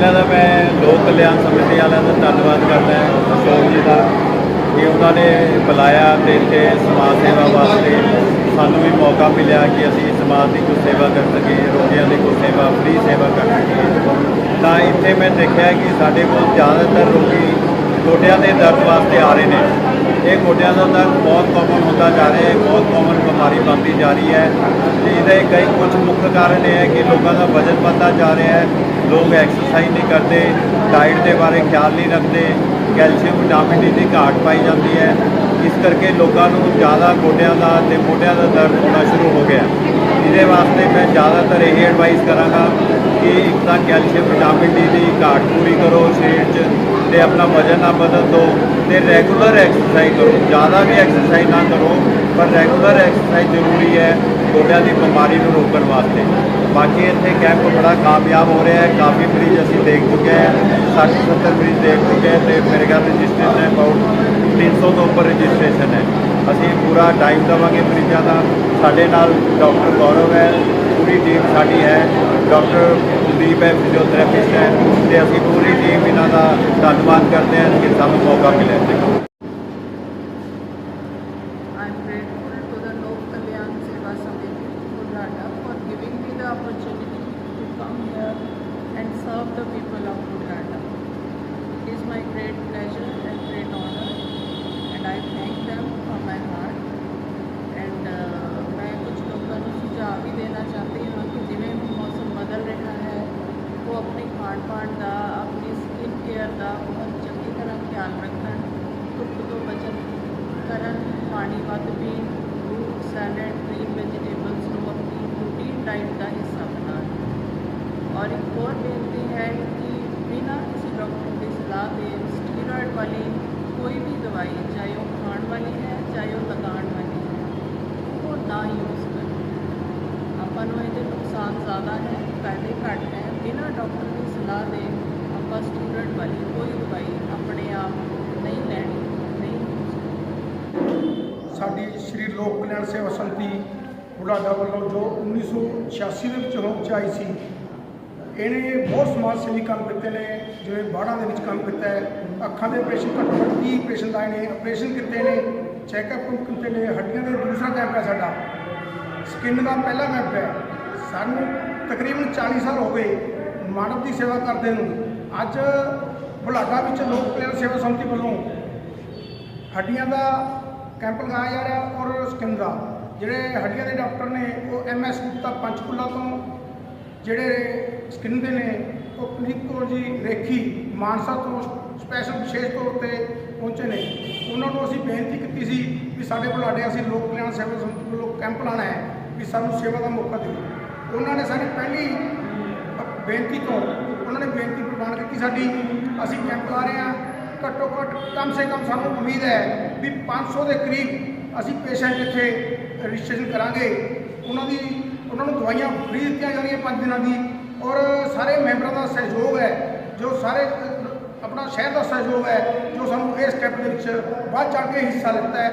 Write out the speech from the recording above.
ਪਹਿਲਾਂ ਤਾਂ ਮੈਂ ਲੋਕ ਕਲਿਆਣ ਸਮਿਤੀ ਵਾਲਿਆਂ ਦਾ ਧੰਨਵਾਦ ਕਰਦਾ ਹਾਂ, ਅਸ਼ੋਕ ਜੀ ਦਾ, ਕਿ ਉਹਨਾਂ ਨੇ ਬੁਲਾਇਆ ਤੇ ਇੱਥੇ ਸਮਾਜ ਸੇਵਾ ਵਾਸਤੇ ਸਾਨੂੰ ਵੀ ਮੌਕਾ ਮਿਲਿਆ ਕਿ ਅਸੀਂ ਸਮਾਜ ਦੀ ਕੁਝ ਸੇਵਾ ਕਰ ਸਕੀਏ, ਰੋਗੀਆਂ ਦੀ ਕੁਝ ਸੇਵਾ, ਫ੍ਰੀ ਸੇਵਾ ਕਰ ਸਕੀਏ। ਤਾਂ ਇੱਥੇ ਮੈਂ ਦੇਖਿਆ ਕਿ ਸਾਡੇ ਕੋਲ ਜ਼ਿਆਦਾਤਰ ਰੋਗੀ ਗੋਡਿਆਂ ਦੇ ਦਰਦ ਵਾਸਤੇ ਆ ਰਹੇ ਨੇ। ਇਹ ਗੋਡਿਆਂ ਦਾ ਦਰਦ ਬਹੁਤ ਕਾਮਨ ਹੁੰਦਾ ਜਾ ਰਿਹਾ ਹੈ। ਬਹੁਤ ਕਾਮਨ ਜਾ ਰਹੀ ਹੈ। ਤੇ ਇਹਦੇ ਕਈ ਕੁਝ ਮੁੱਖ ਕਾਰਨ ਇਹ ਹੈ ਕਿ ਲੋਕਾਂ ਦਾ ਵਜ਼ਨ ਵੱਧਦਾ ਜਾ ਰਿਹਾ ਹੈ। ਲੋਕ ਐਕਸਰਸਾਈਜ਼ ਨਹੀਂ ਕਰਦੇ ਡਾਈਟ ਦੇ ਬਾਰੇ ਖਿਆਲ ਨਹੀਂ ਰੱਖਦੇ ਕੈਲਸ਼ੀਅਮ ਵਿਟਾਮਿਨ ਡੀ ਦੀ ਘਾਟ ਪਾਈ ਜਾਂਦੀ ਹੈ। ਇਸ ਕਰਕੇ ਲੋਕਾਂ ਨੂੰ ਜ਼ਿਆਦਾ ਗੋਡਿਆਂ ਦਾ ਤੇ ਮੋਢਿਆਂ ਦਾ ਦਰਦ ਹੋਣਾ ਸ਼ੁਰੂ ਹੋ ਗਿਆ। ਇਹਦੇ ਵਾਸਤੇ ਮੈਂ ਜ਼ਿਆਦਾਤਰ ਇਹ ਐਡਵਾਈਸ ਕਰਾਂਗਾ ਕਿ ਇੱਕ ਤਾਂ ਕੈਲਸ਼ੀਅਮ ਵਿਟਾਮਿਨ ਡੀ ਦੀ ਘਾਟ ਪੂਰੀ ਕਰੋ ਸਰੀਰ 'ਚ ਤੇ ਆਪਣਾ ਵਜ਼ਨ ਨਾ ਬਦਲ ਦਿਓ ਤੇ ਰੈਗੂਲਰ ਐਕਸਰਸਾਈਜ਼ ਕਰੋ। ਜ਼ਿਆਦਾ ਵੀ ਐਕਸਰਸਾਈਜ਼ ਨਾ ਕਰੋ, ਪਰ ਰੈਗੂਲਰ ਐਕਸਰਸਾਈਜ਼ ਜ਼ਰੂਰੀ ਹੈ ਗੋਡਿਆਂ ਦੀ ਬਿਮਾਰੀ ਨੂੰ ਰੋਕਣ ਵਾਸਤੇ। ਬਾਕੀ ਇੱਥੇ ਕੈਂਪ ਬੜਾ ਕਾਮਯਾਬ ਹੋ ਰਿਹਾ ਹੈ। ਕਾਫੀ ਮਰੀਜ਼ ਅਸੀਂ ਦੇਖ ਚੁੱਕੇ ਹਾਂ। 60 70 ਮਰੀਜ਼ ਦੇਖ ਚੁੱਕੇ ਹਾਂ ਤੇ ਮੇਰੇ ਖਿਆਲ ਰਜਿਸਟ੍ਰੇਸ਼ਨ ਹੈ ਅਬਾਊਟ 300 ਤੋਂ ਉੱਪਰ ਰਜਿਸਟ੍ਰੇਸ਼ਨ ਹੈ। ਪੂਰਾ ਟਾਈਮ ਦੇਵਾਂਗੇ ਮਰੀਜ਼ਾਂ ਦਾ ਸਾਡੇ ਨਾਲ ਡਾਕਟਰ ਗੌਰਵ ਹੈ ਪੂਰੀ ਟੀਮ ਸਾਡੀ ਹੈ ਡਾਕਟਰ ਕੁਲਦੀਪ ਹੈ ਫਿਜ਼ੀਓਥੈਰੇਪਿਸਟ ਹੈ ਤੇ ਅਸੀਂ ਪੂਰੀ ਟੀਮ ਇਹਨਾਂ ਦਾ ਧੰਨਵਾਦ ਕਰਦੇ ਹਾਂ ਕਿ ਸਾਨੂੰ ਮੌਕਾ ਮਿਲਿਆ ਇੱਥੇ I'm grateful to the Lok Kalyan Seva Samiti, Buddhata, for giving me the opportunity to come here and serve the people of Buddhata. It is my great pleasure and great honor, and I thank them from my heart. And uh, ਮੈਂ ਕੁਝ ਲੋਕਾਂ ਨੂੰ ਸੁਝਾਅ ਵੀ ਦੇਣਾ ਚਾਹਤੀ ਹਾਂ ਕਿ ਜਿਵੇਂ ਹੁਣ ਮੌਸਮ ਬਦਲ ਰਿਹਾ ਹੈ ਉਹ ਆਪਣੇ ਖਾਣ ਦਾ, ਆਪਣੀ ਸਕਿਨ ਕੇਅਰ ਦਾ ਬਹੁਤ ਚੰਗੀ ਤਰ੍ਹਾਂ ਖਿਆਲ ਰੱਖਣ, ਧੁੱਪ ਤੋਂ ਬਚਤ ਕਰਨ, ਪਾਣੀ ਵੱਧ ਪੀਣ ਫਰੂਟ ਸੈਲਡ ਗ੍ਰੀਨ ਵੈਜੀਟੇਬਲਸ ਨੂੰ ਆਪਣੀ ਰੂਟੀਨ ਡਾਈਟ ਦਾ ਹਿੱਸਾ ਬਣਾਉਣ ਔਰ ਇੱਕ ਹੋਰ ਬੇਨਤੀ ਹੈ ਕਿ ਬਿਨਾਂ ਕਿਸੇ ਡਾਕਟਰ ਦੀ ਸਲਾਹ ਦੇ ਸਟੀਰੋਇਡ ਵਾਲੀ ਕੋਈ ਵੀ ਦਵਾਈ, ਚਾਹੇ ਉਹ ਖਾਣ ਵਾਲੀ ਹੈ, ਚਾਹੇ ਉਹ ਲਗਾਉਣ ਵਾਲੀ ਹੈ, ਉਹ ਨਾ ਯੂਜ਼ ਕਰੋ। ਆਪਾਂ ਨੂੰ ਇਹਦੇ ਨੁਕਸਾਨ ਜ਼ਿਆਦਾ ਹੈ ਫਾਇਦੇ ਘੱਟ ਹੈ ਬਿਨਾਂ ਡਾਕਟਰ ਦੀ ਸਲਾਹ ਦੇ ਆਪਾਂ ਸਟੂਡੈਂਟ ਵਾਲੀ ਕੋਈ ਦਵਾਈ ਆਪਣੇ ਆਪ ਨਹੀਂ ਲੈਣੀ, ਨਹੀਂ ਸਾਡੀ ਸ਼੍ਰੀ ਲੋਕ ਕਲਿਆਣ ਸੇਵਾ ਸੰਤੀ ਬੁਢਾਡਾ ਵੱਲੋਂ ਜੋ 1986 ਦੇ ਵਿੱਚ ਹੋਂਦ 'ਚ ਆਈ ਸੀ, ਇਹਨੇ ਬਹੁਤ ਸਮਾਜ ਸੇਵੀ ਕੰਮ ਕੀਤੇ ਨੇ, ਜਿਵੇਂ ਬਾੜਾਂ ਦੇ ਵਿੱਚ ਕੰਮ ਕੀਤਾ ਹੈ, ਅੱਖਾਂ ਦੇ ਆਪਰੇਸ਼ਨ ਘੱਟੋ ਘੱਟ 30 ਆਪਰੇਸ਼ਨ ਲਾਏ ਨੇ ਆਪਰੇਸ਼ਨ ਕੀਤੇ ਨੇ ਚੈੱਕਅਪ ਕੀਤੇ ਨੇ, ਹੱਡੀਆਂ ਦੇ ਦੂਸਰਾ ਕੈਂਪ ਹੈ ਸਾਡਾ ਸਕਿਨ ਦਾ ਪਹਿਲਾ ਕੈਂਪ ਹੈ ਸਾਨੂੰ ਤਕਰੀਬਨ 40 ਸਾਲ ਹੋ ਗਏ ਮਾਨਵ ਦੀ ਸੇਵਾ ਕਰਦੇ ਨੂੰ। ਅੱਜ ਬੁਲਾਡਾ ਵਿੱਚ ਲੋਕ ਕਲਿਆਣ ਸੇਵਾ ਸੰਮਤੀ ਵੱਲੋਂ ਹੱਡੀਆਂ ਦਾ ਕੈਂਪ ਲਗਾਇਆ ਜਾ ਰਿਹਾ ਔਰ ਸਕਿਨ ਦਾ ਜਿਹੜੇ ਹੱਡੀਆਂ ਦੇ ਡਾਕਟਰ ਨੇ, ਉਹ ਐਮ ਐਸ ਗੁਪਤਾ ਪੰਚਕੂਲਾ ਤੋਂ ਜਿਹੜੇ ਸਕਿਨ ਦੇ ਨੇ, ਉਹ ਪੁਨੀਤ ਕੌਰ ਜੀ ਰੇਖੀ ਮਾਨਸਾ ਤੋਂ ਸਪੈਸ਼ਲ ਵਿਸ਼ੇਸ਼ ਤੌਰ ਤੇ ਪਹੁੰਚੇ ਨੇ। ਉਹਨਾਂ ਨੂੰ ਅਸੀਂ ਬੇਨਤੀ ਕੀਤੀ ਸੀ ਵੀ ਸਾਡੇ ਬੁਲਾਡੇ ਅਸੀਂ ਲੋਕ ਕਲਿਆਣ ਸੇਵਾ ਸੰਸਥਾ ਵੱਲੋਂ ਕੈਂਪ ਲਾਣਾ ਹੈ, ਵੀ ਸਾਨੂੰ ਸੇਵਾ ਦਾ ਮੌਕਾ ਦਿਓ। ਉਹਨਾਂ ਨੇ ਸਾਡੀ ਪਹਿਲੀ ਬੇਨਤੀ ਤੋਂ, ਉਹਨਾਂ ਨੇ ਬੇਨਤੀ ਪ੍ਰਵਾਨ ਕੀਤੀ ਸਾਡੀ। ਅਸੀਂ ਕੈਂਪ ਲਾ ਰਹੇ ਹਾਂ। ਘੱਟੋ ਘੱਟ ਕਮ ਸੇ ਕਮ ਸਾਨੂੰ ਉਮੀਦ ਹੈ ਵੀ 500 ਦੇ ਕਰੀਬ ਅਸੀਂ ਪੇਸ਼ੈਂਟ ਇੱਥੇ ਰਜਿਸਟ੍ਰੇਸ਼ਨ ਕਰਾਂਗੇ। ਉਹਨਾਂ ਦੀ, ਉਹਨਾਂ ਨੂੰ ਦਵਾਈਆਂ ਫ੍ਰੀ ਦਿੱਤੀਆਂ ਜਾਣਗੀਆਂ 5 ਦਿਨਾਂ ਦੀ। ਔਰ ਸਾਰੇ ਮੈਂਬਰਾਂ ਦਾ ਸਹਿਯੋਗ ਹੈ, ਜੋ ਸਾਰੇ ਆਪਣਾ ਸ਼ਹਿਰ ਦਾ ਸਹਿਯੋਗ ਹੈ, ਜੋ ਸਾਨੂੰ ਇਸ ਸਟੈਪ ਦੇ ਵਿੱਚ ਵੱਧ ਚੜ੍ਹ ਕੇ ਹਿੱਸਾ ਲਿੱਤਾ ਹੈ।